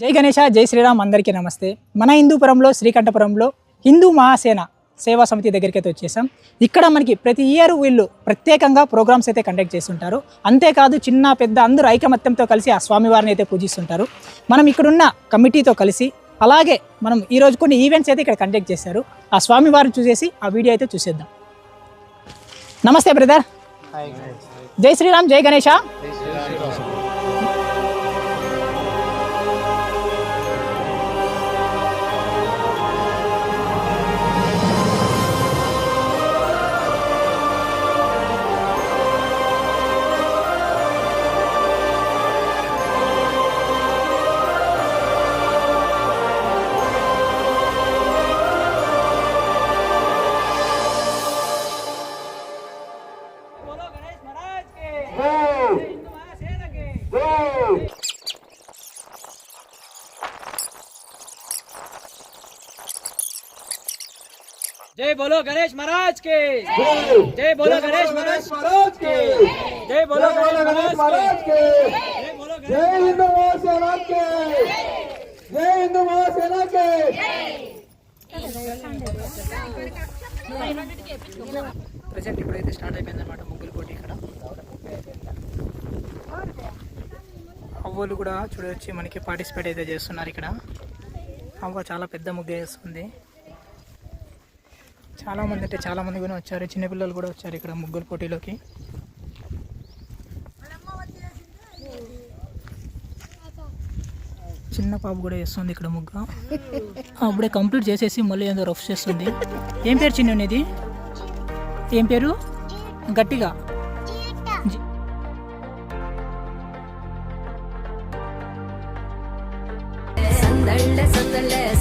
జై గణేష జై శ్రీరామ్ అందరికీ నమస్తే. మన హిందూపురంలో శ్రీకంఠపురంలో హిందూ మహాసేన సేవా సమితి దగ్గరికి అయితే వచ్చేసాం. ఇక్కడ మనకి ప్రతి ఇయర్ వీళ్ళు ప్రత్యేకంగా ప్రోగ్రామ్స్ అయితే కండక్ట్ చేస్తుంటారు. అంతేకాదు చిన్న పెద్ద అందరూ ఐకమత్యంతో కలిసి ఆ స్వామివారిని అయితే పూజిస్తుంటారు. మనం ఇక్కడున్న కమిటీతో కలిసి అలాగే మనం ఈరోజు కొన్ని ఈవెంట్స్ అయితే ఇక్కడ కండక్ట్ చేశారు. ఆ స్వామివారిని చూసేసి ఆ వీడియో అయితే చూసేద్దాం. నమస్తే బ్రదర్. జై శ్రీరామ్ జై గణేష. జై బోలో గణేష్ మహారాజ్ కే జై బోలో గణేష్ మహారాజ్కి జై బోలో గణేష్ మహారాజ్కి జై హిందూ మహాసేనా కి జై హిందూ మహాసేనా కి ప్రజెంట్ ఇప్పుడైతే స్టార్ట్ అయిపోయింది అనమాట ముగ్గులు పోటీ ఇక్కడ. అవ్వలు కూడా చూడొచ్చి మనకి పార్టిసిపేట్ అయితే చేస్తున్నారు ఇక్కడ. అవ్వ చాలా పెద్ద ముగ్గు వేస్తుంది. చాలా మంది అంటే చాలా మంది కూడా వచ్చారు. చిన్నపిల్లలు కూడా వచ్చారు ఇక్కడ ముగ్గుల పోటీలోకి. చిన్న పాప కూడా వేస్తుంది ఇక్కడ ముగ్గు. అప్పుడే కంప్లీట్ చేసేసి మళ్ళీ ఏదో రఫ్ చేస్తుంది. ఏం పేరు చిన్నది ఏం పేరు? గట్టిగా.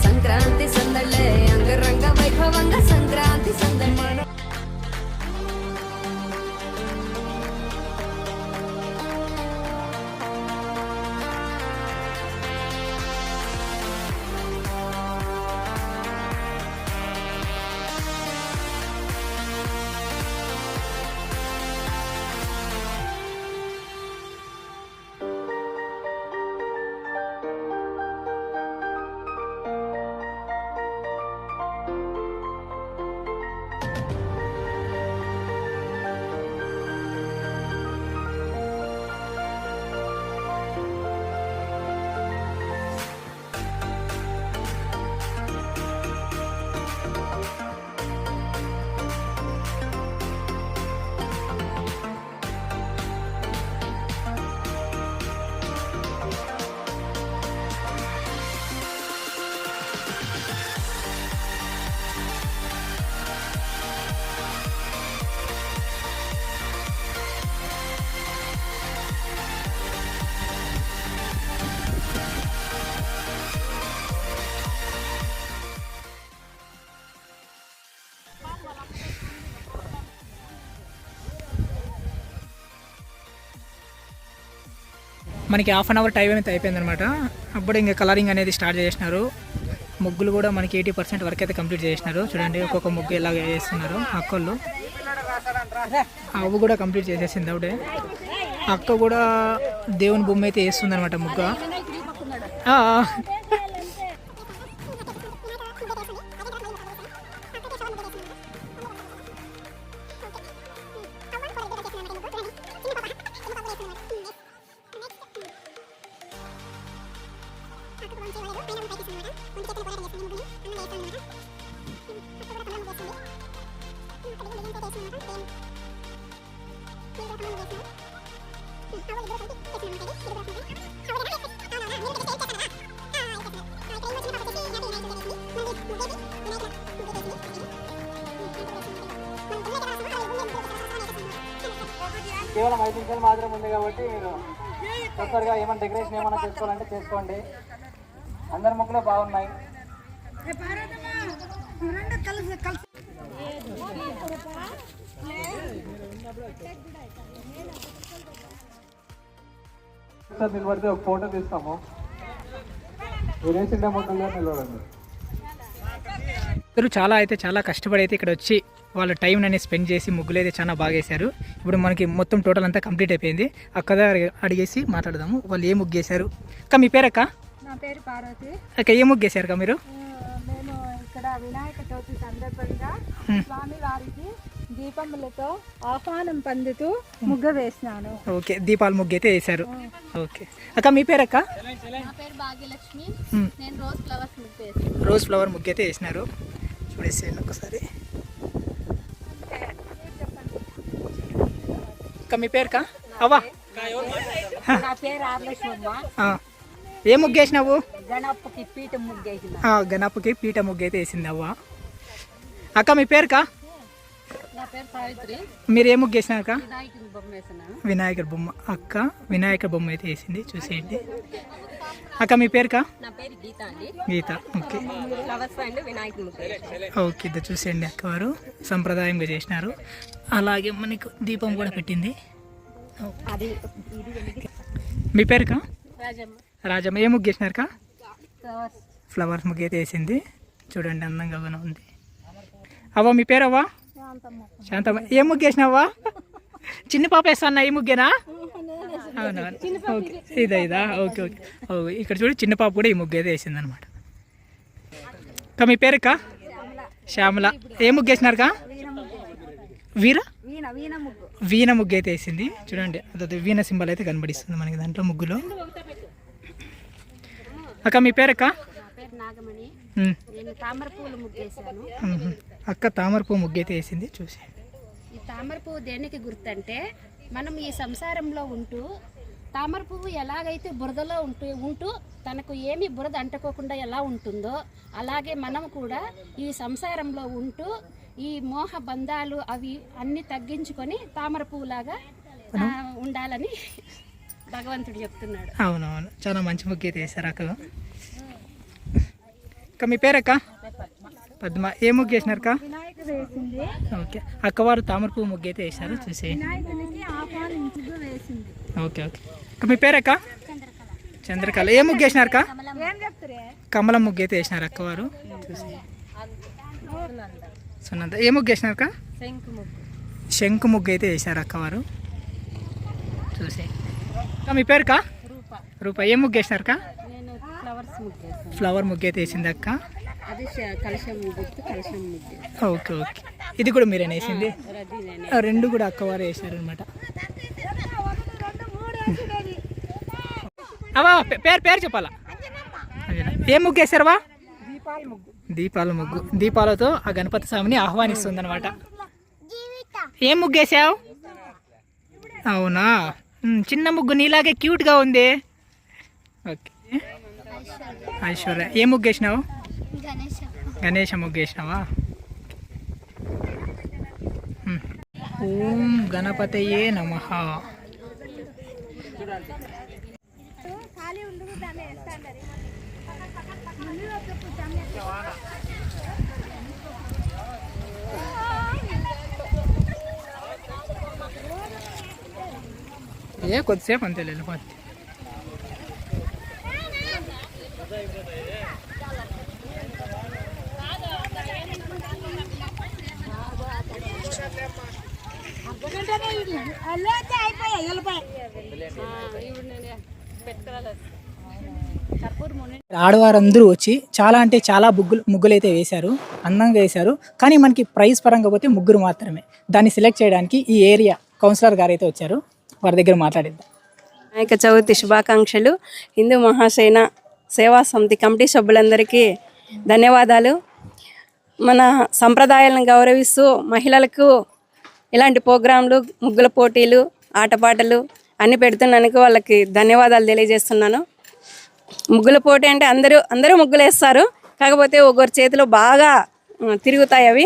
సంక్రాంతి సందళ్ళే అంగరంగ వైభవంగా సంక్రాంతి సందళ్ళ మనకి హాఫ్ అన్ అవర్ టైం అయితే అయిపోయింది అనమాట అప్పుడు ఇంకా కలరింగ్ అనేది స్టార్ట్ చేసినారు ముగ్గులు కూడా మనకి ఎయిటీ పర్సెంట్ వర్క్ అయితే కంప్లీట్ చేసినారు చూడండి ఒక్కొక్క ముగ్గు ఇలాగ వేస్తున్నారు అక్కళ్ళు. అవి కూడా కంప్లీట్ చేసేసింది అప్పుడే అక్క కూడా దేవుని బొమ్మ అయితే వేస్తుంది అనమాట ముగ్గ కేవలం ఐదు నిమిషాలు మాత్రం ఉంది కాబట్టి మీరు తొందరగా ఏమైనా డెకరేషన్ ఏమైనా చేసుకోవాలంటే చేసుకోండి. అందరి ముగ్గులు బాగున్నాయి. సార్ నిలబడితే ఒక ఫోటో తీస్తాము. మీరు వేసిన ముగ్గులుగా నిలబడండి. అందరూ చాలా అయితే చాలా కష్టపడి అయితే ఇక్కడ వచ్చి వాళ్ళ టైం అనేది స్పెండ్ చేసి ముగ్గులు అయితే చాలా బాగా వేశారు. ఇప్పుడు మనకి మొత్తం టోటల్ అంతా కంప్లీట్ అయిపోయింది. అక్క దగ్గర అడిగేసి మాట్లాడదాము. వాళ్ళు ఏ ముగ్గు వేశారు? అక్క మీ పేరక్క? నా పేరు పార్వతి. ఓకే ఏ ముగ్గు వేసారు మీరు? ఆ, మేము ఇక్కడ వినాయక చవితి సందర్భంగా స్వామి వారికి దీపములతో ఆహ్వానం పొందుతూ ముగ్గు వేసినాను. ఓకే దీపాల ముగ్గు అయితే వేసారు ఓకే. అక్క మీ పేరు అక్క నా పేరు భాగ్యలక్ష్మి. నేను రోజ్ ఫ్లవర్స్ ముగ్గు రోజ్ ఫ్లవర్ ముగ్గు అయితే వేసినారు. చూడేసేయండి ఒకసారి అక్క మీ పేరు కా అవ్వా. ఏ ముగ్గు వేసినావు గణపకి పీఠ ముగ్గేసిన గణపకి పీట ముగ్గు అయితే వేసింది అవ్వ అక్క మీ పేరు కా నా పేరు సావిత్రి మీరు ఏ ముగ్గు వేసినారు అక్క వినాయకుడి బొమ్మ అక్క వినాయకుడి బొమ్మ అయితే వేసింది చూసేయండి అక్క మీ పేరు కా నా పేరు గీత అండి. Geetha okay. Flowers and. Okay ఇది చూసేయండి అక్కవారు. సంప్రదాయంగా చేసినారు. అలాగే మనకు దీపం కూడా పెట్టింది. మీ పేరు కా రాజమ్మ. రాజమ్మ ఏ ముగ్గు వేసినారు కా ఫ్లవర్స్ ముగ్గు అయితే వేసింది. చూడండి అందంగా ఉంది. అవ్వ మీ పేరు అవ్వ శాంతమ్మ. ఏ ముగ్గు వేసినావా? చిన్న పాప వేస్తానా ఈ ముగ్గేనా? అవునవును ఓకే. ఇదా. ఇదా ఓకే ఓకే. ఓ ఇక్కడ చూడు చిన్న పాప కూడా ఈ ముగ్గు అయితే వేసింది అనమాట మీ పేరు కా శ్యామల. ఏ ముగ్గు వేసినారు కా వీర? వీణ ముగ్గు. అయితే వేసింది. చూడండి అదే వీణ సింబల్ అయితే కనబడిస్తుంది మనకి దాంట్లో ముగ్గులో. అక్క మీ పేరు అక్క తామర. అక్క పువ్వు ముగ్గు అయితే వేసింది చూసి. తామర పువ్వు దేనికి గుర్తంటే మనం ఈ సంసారంలో ఉంటూ తామర పువ్వు ఎలాగైతే బురదలో ఉంటూ ఉంటూ తనకు ఏమి బురద అంటుకోకుండా ఎలా ఉంటుందో అలాగే మనం కూడా ఈ సంసారంలో ఉంటూ ఈ మోహ బంధాలు అవి అన్ని తగ్గించుకొని తామర పువ్వులాగా ఉండాలని భగవంతుడు చెప్తున్నాడు. అవునవును. చాలా మంచి ముగ్గు అయితే వేశారు అక్క అక్క మీ పేరు అక్క పద్మ ఏ ముగ్గు వేసినారు అక్క? వేసింది. ఓకే. అక్కవారు తామర పువ్వు ముగ్గు అయితే వేశారు చూసి వినాయకునికి ఆహ్వానించుతూ వేసింది. Okay okay. అక్క మీ పేరు అక్క చంద్రకళ. ఏ ముగ్గు వేసినారు అక్క? ఏం చెప్తారే కమలం ముగ్గు అయితే వేసినారు అక్కవారు. చూసి సునంద ఏ ముగ్గు వేసినారు అక్క? శంకు ముగ్గు. శంకు ముగ్గు అయితే వేశారు అక్కవారు. చూసి మీ పేరు కా రూప. రూపా. ఏ ముగ్గు వేసినారు అక్క? ఫ్లవర్ ముగ్గు అయితే వేసింది అక్క. అది శ- కలశం గుర్తు కలశం ముగ్గు ఓకే ఓకే. ఇది కూడా మీరేనా వేసింది? రెండు కూడా అక్కవారు వేశారు అనమాట అవా పేరు పేరు చెప్పాలా? ఏ ముగ్గు వేసారవా దీపాల ముగ్గు. దీపాల ముగ్గు దీపాలతో ఆ గణపతి స్వామిని ఆహ్వానిస్తుంది అనమాట ఏం ముగ్గు వేసావు అవునా? చిన్న ముగ్గు నీలాగే క్యూట్గా ఉంది. ఓకే. ఐశ్వర్య ఏ ముగ్గు వేసినావు? గణేష. ముగ్గు వేసినావా ఓం గణపతయే నమ. ఏ కొద్దిసేపు అంతే వెళ్ళిపోద్ది ఆడవారందరూ వచ్చి చాలా అంటే చాలా ముగ్గులు ముగ్గులు అయితే వేశారు అందంగా వేశారు. కానీ మనకి ప్రైజ్ పరంగా పోతే ముగ్గురు మాత్రమే. దాన్ని సెలెక్ట్ చేయడానికి ఈ ఏరియా కౌన్సిలర్ గారు అయితే వచ్చారు. వారి దగ్గర మాట్లాడిద్దాం. వినాయక చవితి శుభాకాంక్షలు. హిందూ మహాసేన సేవా సమితి కమిటీ సభ్యులందరికీ ధన్యవాదాలు. మన సంప్రదాయాలను గౌరవిస్తూ మహిళలకు ఇలాంటి ప్రోగ్రాంలు ముగ్గుల పోటీలు ఆటపాటలు అన్ని పెడుతున్నందుకు వాళ్ళకి ధన్యవాదాలు తెలియజేస్తున్నాను. ముగ్గుల పోటీ అంటే అందరూ అందరూ ముగ్గులు వేస్తారు కాకపోతే ఒకరి చేతిలో బాగా తిరుగుతాయి అవి.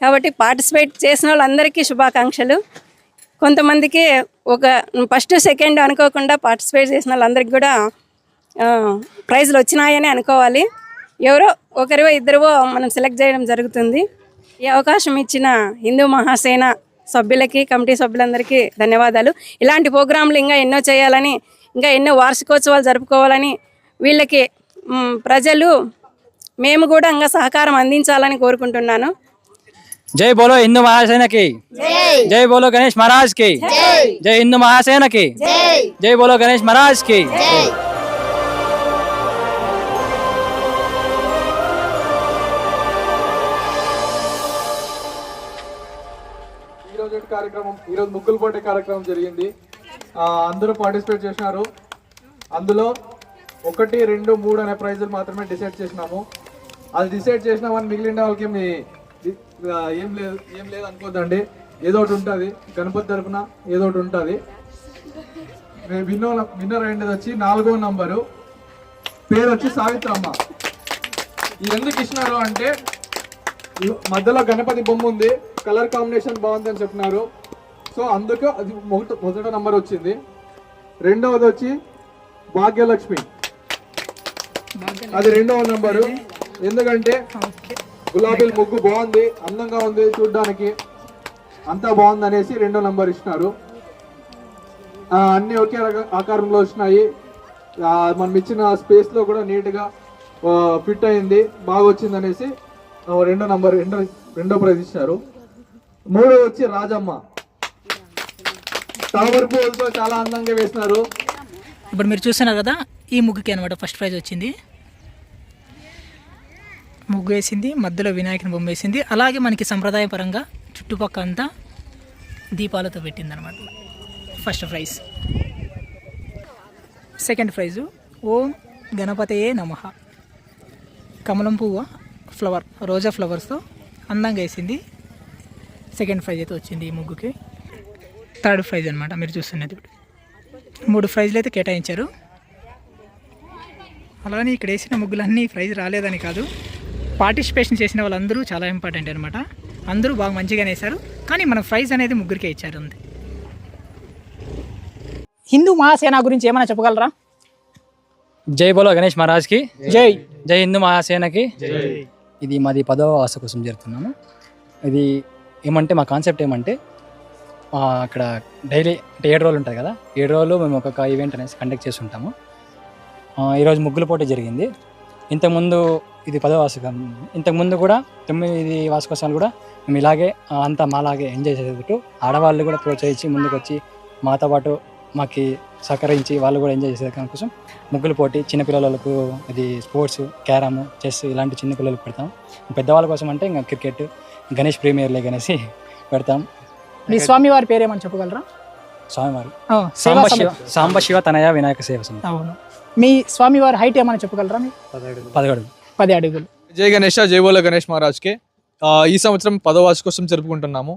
కాబట్టి పార్టిసిపేట్ చేసిన వాళ్ళందరికీ శుభాకాంక్షలు. కొంతమందికి ఒక ఫస్ట్ సెకండ్ అనుకోకుండా పార్టిసిపేట్ చేసిన వాళ్ళందరికీ కూడా ప్రైజ్లు వచ్చినాయని అనుకోవాలి. ఎవరో ఒకరివో ఇద్దరివో మనం సెలెక్ట్ చేయడం జరుగుతుంది. ఈ అవకాశం ఇచ్చిన హిందూ మహాసేన సభ్యులకి కమిటీ సభ్యులందరికీ ధన్యవాదాలు. ఇలాంటి ప్రోగ్రాంలు ఇంకా ఎన్నో చేయాలని ఇంకా ఎన్నో వార్షికోత్సవాలు జరుపుకోవాలని వీళ్ళకి ప్రజలు మేము కూడా ఇంకా సహకారం అందించాలని కోరుకుంటున్నాను. జై బోలో హిందూ మహాసేనకి. జై. బోలో గణేష్ మహారాజ్కి జై హిందూ మహాసేనకి. జై. బోలో గణేష్ మహారాజ్కి ఈరోజు కార్యక్రమం ముగ్గులు పోటీ కార్యక్రమం జరిగింది. అందరూ పార్టిసిపేట్ చేసినారు అందులో ఒకటి రెండు మూడు అనే ప్రైజులు మాత్రమే డిసైడ్ చేసినాము. అది డిసైడ్ చేసినామని మిగిలిన వాళ్ళకి మీ ఏం లేదు ఏం లేదు అనుకోద్దండి. ఏదో ఒకటి ఉంటుంది. గణపతి తరఫున ఏదో ఒకటి ఉంటుంది. విన్నో విన్నర్ అయింది వచ్చి నాలుగో నంబరు. పేరు వచ్చి సావిత్రమ్మ. ఎందుకు ఇచ్చినారు అంటే మధ్యలో గణపతి బొమ్మ ఉంది. కలర్ కాంబినేషన్ బాగుంది అని చెప్పినారు. సో అందుకు అది మొదట మొదట నంబర్ వచ్చింది. రెండవది వచ్చి భాగ్యలక్ష్మి. అది రెండవ నంబరు ఎందుకంటే గులాబీల ముగ్గు బాగుంది అందంగా ఉంది చూడ్డానికి. అంతా బాగుంది అనేసి రెండో నంబర్ ఇచ్చినారు. అన్ని ఒకే రక- ఆకారంలో వచ్చినాయి. మనం ఇచ్చిన స్పేస్లో కూడా నీట్గా ఫిట్ అయింది బాగా వచ్చింది అనేసి రెండో నంబర్ రెండో రెండో ప్రైజ్ ఇచ్చారు మూడో వచ్చి రాజమ్మ. తామర పూలతో చాలా అందంగా వేసినారు. ఇప్పుడు మీరు చూస్తున్నారు కదా ఈ ముగ్గుకి అనమాట ఫస్ట్ ప్రైజ్ వచ్చింది. ముగ్గు వేసింది మధ్యలో వినాయకుని బొమ్మ వేసింది. అలాగే మనకి సంప్రదాయపరంగా చుట్టుపక్క అంతా దీపాలతో పెట్టింది అనమాట ఫస్ట్ ప్రైజ్ సెకండ్ ప్రైజు ఓం గణపతయే నమ. కమలం పువ్వు ఫ్లవర్ రోజా ఫ్లవర్స్తో అందంగా వేసింది. సెకండ్ ప్రైజ్ అయితే వచ్చింది ఈ ముగ్గుకి. థర్డ్ ప్రైజ్ అనమాట మీరు చూస్తున్నది ఇప్పుడు. మూడు ప్రైజ్లు అయితే కేటాయించారు. అలానే ఇక్కడ వేసిన ముగ్గులన్నీ ప్రైజ్ రాలేదని కాదు. పార్టిసిపేషన్ చేసిన వాళ్ళందరూ చాలా ఇంపార్టెంట్ అనమాట అందరూ బాగా మంచిగానే వేశారు. కానీ మన ప్రైజ్ అనేది ముగ్గురికే ఇచ్చారు అంతే. హిందూ మహాసేన గురించి ఏమైనా చెప్పగలరా? జై బోలో గణేష్ మహారాజ్కి. జై. జై హిందూ మహాసేనకి. ఇది మాది పదవ వాస కోసం జరుగుతున్నాము ఇది ఏమంటే మా కాన్సెప్ట్ ఏమంటే అక్కడ డైలీ అంటే ఏడు రోజులు ఉంటుంది కదా? ఏడు రోజులు మేము ఒక్కొక్క ఈవెంట్ అనేసి కండక్ట్ చేస్తుంటాము ఈరోజు ముగ్గుల పోటీ జరిగింది. ఇంతకుముందు ఇది పదో వార్షికం. ఇంతకుముందు కూడా తొమ్మిది వార్షికోత్సవాలు కూడా మేము ఇలాగే అంతా మాలాగే ఎంజాయ్ చేసేటట్టు ఆడవాళ్ళు కూడా ప్రోత్సహించి ముందుకు వచ్చి మాతో పాటు మాకి సహకరించి వాళ్ళు కూడా ఎంజాయ్ చేసే కోసం ముగ్గులు పోటీ చిన్నపిల్లలకు ఇది స్పోర్ట్స్ క్యారమ్ చెస్ ఇలాంటి చిన్న పిల్లలకు పెడతాం. పెద్దవాళ్ళ కోసం అంటే ఇంకా క్రికెట్ గణేష్ ప్రీమియర్ లీగ్ అనేసి పెడతాం. మీ స్వామి వారి పేరు ఏమని చెప్పగలరా? స్వామివారి. ఆ, సేవా సాంబ శివ సమితి. సాంబ శివ తనయ వినాయక సేవ అవును. మీ స్వామి వారి హైట్ ఏమైనా చెప్పగలరా పదగడు పది అడుగులు. జై గణేష్ జై బోలో గణేష్ మహారాజ్కి. ఆ, ఈ సంవత్సరం పదో వార్షికోత్సవం జరుపుకుంటున్నాము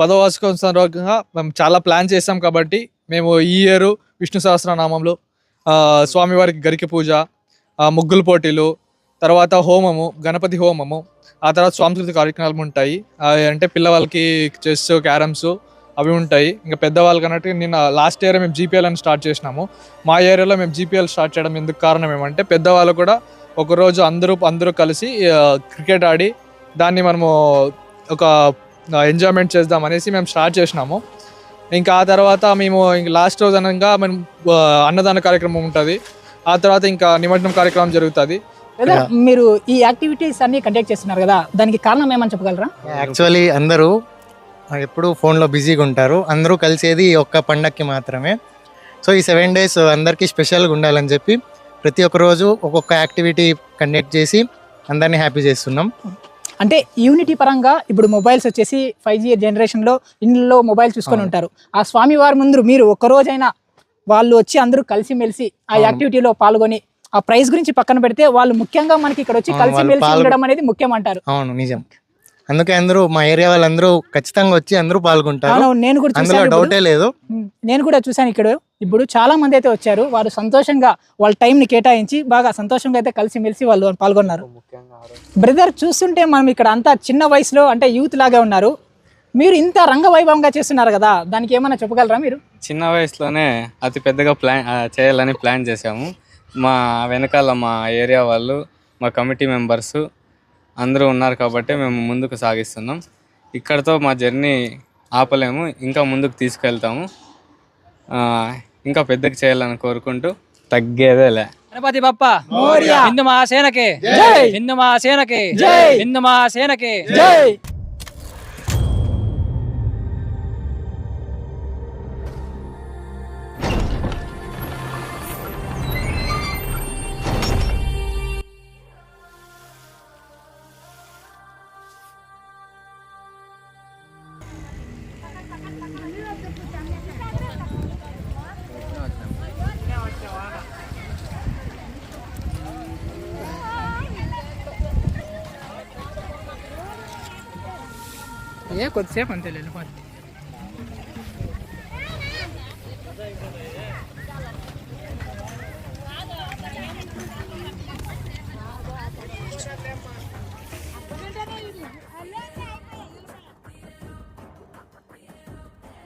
పదో వార్షికోత్సవం సందర్భంగా మేము చాలా ప్లాన్ చేసాం కాబట్టి మేము ఈ ఇయర్ విష్ణు సహస్రనామంలో స్వామివారికి గరిక పూజ ముగ్గుల పోటీలు తర్వాత హోమము గణపతి హోమము ఆ తర్వాత సాంస్కృతిక కార్యక్రమాలు ఉంటాయి. అంటే పిల్లవాళ్ళకి చెస్ క్యారమ్స్ అవి ఉంటాయి. ఇంకా పెద్దవాళ్ళకి అన్నట్టు నిన్న లాస్ట్ ఇయర్ మేము జీపీఎల్ అని స్టార్ట్ చేసినాము. మా ఏరియాలో మేము జీపీఎల్ స్టార్ట్ చేయడం ఎందుకు కారణం ఏమంటే పెద్దవాళ్ళు కూడా ఒకరోజు అందరూ అందరూ కలిసి క్రికెట్ ఆడి దాన్ని మనము ఒక ఎంజాయ్మెంట్ చేద్దాం అనేసి మేము స్టార్ట్ చేసినాము. ఇంకా ఆ తర్వాత మేము ఇంక లాస్ట్ రోజు అనగా మేము అన్నదాన కార్యక్రమం ఉంటుంది. ఆ తర్వాత ఇంకా నిమజ్జనం కార్యక్రమం జరుగుతుంది. లేదా మీరు ఈ యాక్టివిటీస్ అన్ని కండక్ట్ చేస్తున్నారు కదా? దానికి కారణం ఏమని చెప్పగలరా? యాక్చువల్లీ అందరూ ఎప్పుడు ఫోన్లో బిజీగా ఉంటారు. అందరూ కలిసేది ఒక్క పండక్కి మాత్రమే. సో ఈ సెవెన్ డేస్ అందరికీ స్పెషల్గా ఉండాలని చెప్పి ప్రతి ఒక్క రోజు ఒక్కొక్క యాక్టివిటీ కండక్ట్ చేసి అందరినీ హ్యాపీ చేస్తున్నాం. అంటే యూనిటీ పరంగా ఇప్పుడు మొబైల్స్ వచ్చేసి ఫైవ్ జీ జనరేషన్లో ఇంట్లో మొబైల్ చూసుకొని. ఉంటారు. ఆ స్వామి వారి ముందు మీరు ఒక్క రోజైనా వాళ్ళు వచ్చి అందరూ కలిసిమెలిసి ఆ. యాక్టివిటీలో పాల్గొని ఆ ప్రైజ్ గురించి పక్కన పెడితే వాళ్ళు ముఖ్యంగా మనకి ఇక్కడ వచ్చి కలిసిమెలిసి పాల్గొ- ఉండడం అనేది ముఖ్యం అంటారు అవును నిజం. అందుకే అందరూ మా ఏరియా వాళ్ళందరూ ఖచ్చితంగా వచ్చి అందరూ పాల్గొంటారు. అవును, నేను కూడా అందులో డౌటే. లేదు. నేను కూడా చూసాను ఇక్కడ. ఇప్పుడు చాలా మంది అయితే వచ్చారు. వారు సంతోషంగా వాళ్ళ టైంని కేటాయించి బాగా సంతోషంగా అయితే కలిసిమెలిసి వాళ్ళు పాల్గొన్నారు. బ్రదర్ చూస్తుంటే మనం ఇక్కడ అంతా చిన్న వయసులో అంటే యూత్ లాగా ఉన్నారు. మీరు ఇంత రంగవైభవంగా చేస్తున్నారు కదా దానికి ఏమైనా చెప్పగలరా మీరు? చిన్న వయసులోనే అతి పెద్దగా ప్లాన్ చేయాలని ప్లాన్ చేశాము. మా వెనకాల మా ఏరియా వాళ్ళు మా కమిటీ మెంబర్స్ అందరూ ఉన్నారు కాబట్టి మేము ముందుకు సాగిస్తున్నాం ఇక్కడతో మా జర్నీ ఆపలేము ఇంకా ముందుకు తీసుకెళ్తాము ఆ, ఇంకా పెద్దగా చేయాలని కోరుకుంటూ తగ్గేదేలే గణపతి బప్ప మోరియా. హిందూ మహాసేనకి జై. హిందూ మహాసేనకి జై. హిందూ మహాసేనకి జై ఏ కొద్దిసేపు అంతే వెళ్ళిపోతుంది